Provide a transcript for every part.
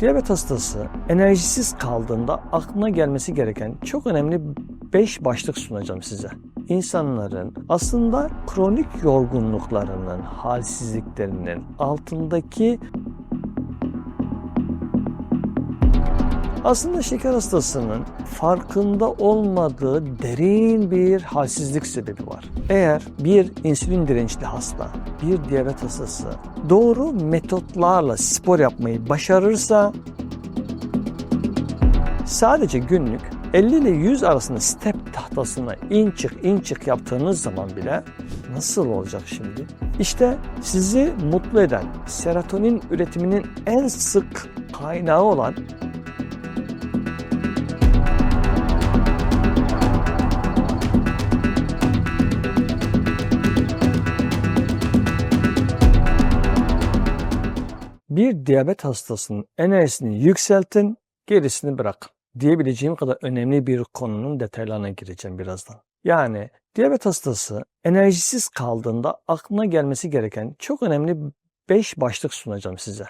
Diyabet hastası enerjisiz kaldığında aklına gelmesi gereken çok önemli 5 başlık sunacağım size. İnsanların aslında kronik yorgunluklarının, halsizliklerinin altındaki aslında şeker hastasının farkında olmadığı derin bir halsizlik sebebi var. Eğer bir insülin dirençli hasta, bir diyabet hastası doğru metotlarla spor yapmayı başarırsa sadece günlük 50 ile 100 arasında step tahtasına in çık in çık yaptığınız zaman bile nasıl olacak şimdi? İşte sizi mutlu eden serotonin üretiminin en sık kaynağı olan bir diyabet hastasının enerjisini yükseltin, gerisini bırak diyebileceğim kadar önemli bir konunun detaylarına gireceğim birazdan. Yani diyabet hastası enerjisiz kaldığında aklına gelmesi gereken çok önemli 5 başlık sunacağım size.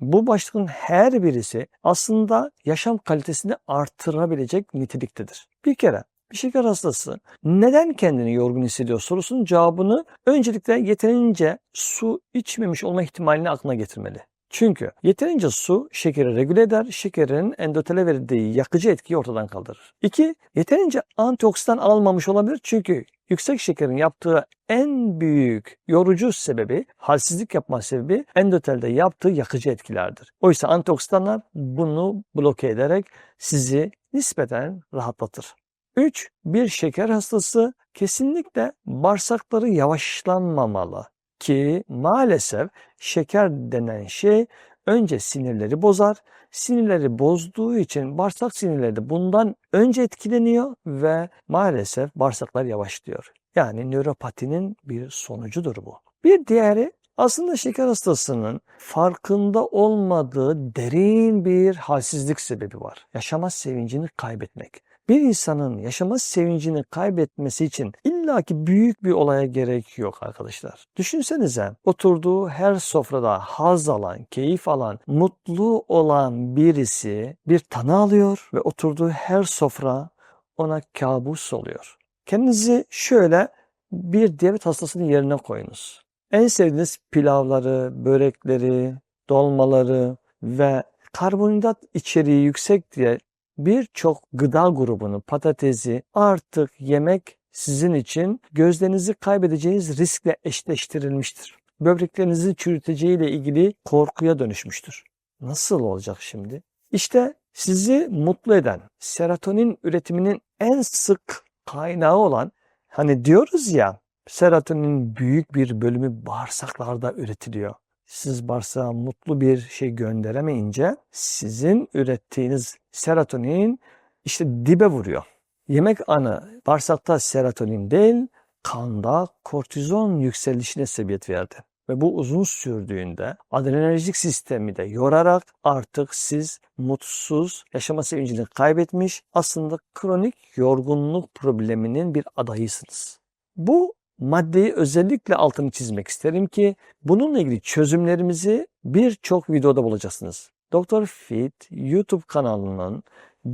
Bu başlığın her birisi aslında yaşam kalitesini artırabilecek niteliktedir. Bir kere bir şeker hastası neden kendini yorgun hissediyor sorusunun cevabını öncelikle yeterince su içmemiş olma ihtimalini aklına getirmeli. Çünkü yeterince su şekeri regüle eder, şekerin endotele verdiği yakıcı etkiyi ortadan kaldırır. İki, yeterince antioksidan almamış olabilir çünkü yüksek şekerin yaptığı en büyük yorucu sebebi, halsizlik yapma sebebi endotelde yaptığı yakıcı etkilerdir. Oysa antioksidanlar bunu bloke ederek sizi nispeten rahatlatır. 3. Bir şeker hastası kesinlikle bağırsakları yavaşlanmamalı ki maalesef şeker denen şey önce sinirleri bozar. Sinirleri bozduğu için bağırsak sinirleri de bundan önce etkileniyor ve maalesef bağırsaklar yavaşlıyor. Yani nöropatinin bir sonucudur bu. Bir diğeri aslında şeker hastasının farkında olmadığı derin bir halsizlik sebebi var. Yaşama sevincini kaybetmek. Bir insanın yaşama sevincini kaybetmesi için illaki büyük bir olaya gerek yok arkadaşlar. Düşünsenize oturduğu her sofrada haz alan, keyif alan, mutlu olan birisi bir tanı alıyor ve oturduğu her sofra ona kabus oluyor. Kendinizi şöyle bir diyabet hastasının yerine koyunuz. En sevdiğiniz pilavları, börekleri, dolmaları ve karbonhidrat içeriği yüksek diye birçok gıda grubunu, patatesi artık yemek sizin için gözlerinizi kaybedeceğiniz riskle eşleştirilmiştir. Böbreklerinizi çürüteceği ile ilgili korkuya dönüşmüştür. Nasıl olacak şimdi? İşte sizi mutlu eden, serotonin üretiminin en sık kaynağı olan hani diyoruz ya serotonin büyük bir bölümü bağırsaklarda üretiliyor siz bağırsağa mutlu bir şey gönderemeyince sizin ürettiğiniz serotonin işte dibe vuruyor. Yemek anı bağırsakta serotonin değil, kanda kortizon yükselişine sebebiyet verdi. Ve bu uzun sürdüğünde adrenerjik sistemi de yorarak artık siz mutsuz, yaşama sevincini kaybetmiş, aslında kronik yorgunluk probleminin bir adayısınız. Bu maddeyi özellikle altını çizmek isterim ki bununla ilgili çözümlerimizi birçok videoda bulacaksınız. Doktor Fit YouTube kanalının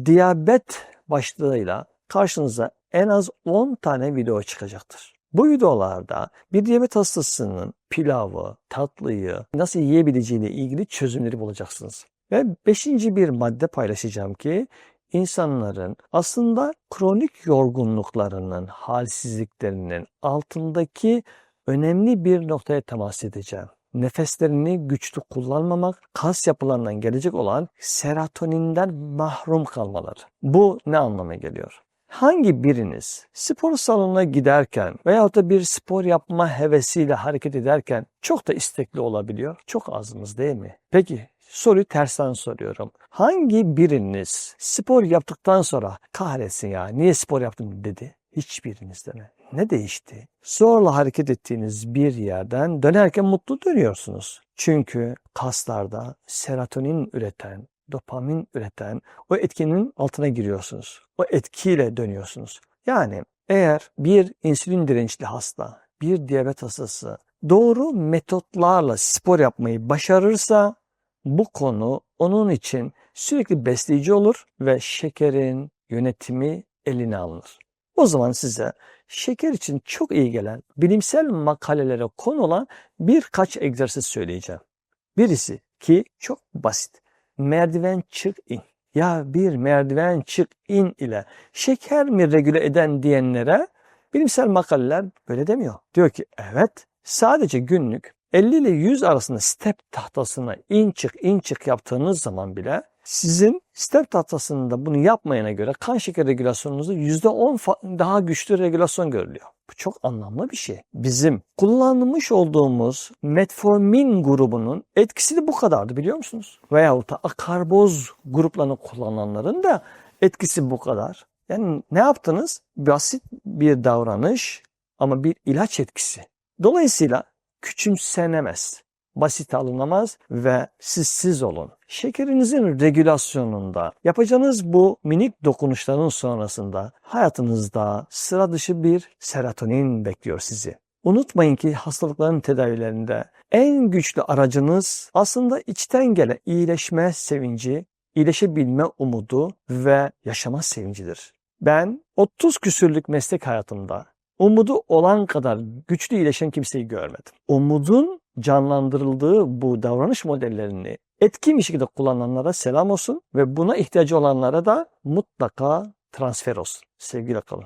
diyabet başlığıyla karşınıza en az 10 tane video çıkacaktır. Bu videolarda bir diyabet hastasının pilavı, tatlıyı nasıl yiyebileceğiyle ilgili çözümleri bulacaksınız. Ve beşinci bir madde paylaşacağım ki insanların aslında kronik yorgunluklarının, halsizliklerinin altındaki önemli bir noktaya temas edeceğim. Nefeslerini güçlü kullanmamak, kas yapılarından gelecek olan serotoninden mahrum kalmaları. Bu ne anlama geliyor? Hangi biriniz spor salonuna giderken veyahut da bir spor yapma hevesiyle hareket ederken çok da istekli olabiliyor? Çok azınız değil mi? Peki Soruyu tersten soruyorum. Hangi biriniz spor yaptıktan sonra kahretsin ya niye spor yaptım dedi? Hiçbiriniz de mi? Ne değişti? Zorla hareket ettiğiniz bir yerden dönerken mutlu dönüyorsunuz. Çünkü kaslarda serotonin üreten, dopamin üreten o etkinin altına giriyorsunuz. O etkiyle dönüyorsunuz. Yani eğer bir insülin dirençli hasta, bir diyabet hastası doğru metotlarla spor yapmayı başarırsa bu konu onun için sürekli besleyici olur ve şekerin yönetimi eline alınır. O zaman size şeker için çok iyi gelen bilimsel makalelere konu olan birkaç egzersiz söyleyeceğim. Birisi ki çok basit. Merdiven çık in. Ya bir merdiven çık in ile şeker mi regüle eden diyenlere bilimsel makaleler böyle demiyor. Diyor ki evet sadece günlük 50 ile 100 arasında step tahtasına in çık in çık yaptığınız zaman bile sizin step tahtasında bunu yapmayana göre kan şeker regülasyonunuzda %10 fa- daha güçlü regülasyon görülüyor. Bu çok anlamlı bir şey. Bizim kullanmış olduğumuz metformin grubunun etkisi de bu kadardı biliyor musunuz? Veyahut da akarboz gruplarını kullananların da etkisi bu kadar. Yani ne yaptınız? Basit bir davranış ama bir ilaç etkisi. Dolayısıyla küçümsenemez, basit alınamaz ve siz siz olun. Şekerinizin regülasyonunda yapacağınız bu minik dokunuşların sonrasında hayatınızda sıra dışı bir serotonin bekliyor sizi. Unutmayın ki hastalıkların tedavilerinde en güçlü aracınız aslında içten gelen iyileşme sevinci, iyileşebilme umudu ve yaşama sevincidir. Ben 30 küsürlük meslek hayatımda umudu olan kadar güçlü iyileşen kimseyi görmedim. Umudun canlandırıldığı bu davranış modellerini etkin bir şekilde kullananlara selam olsun ve buna ihtiyacı olanlara da mutlaka transfer olsun. Sevgiyle kalın.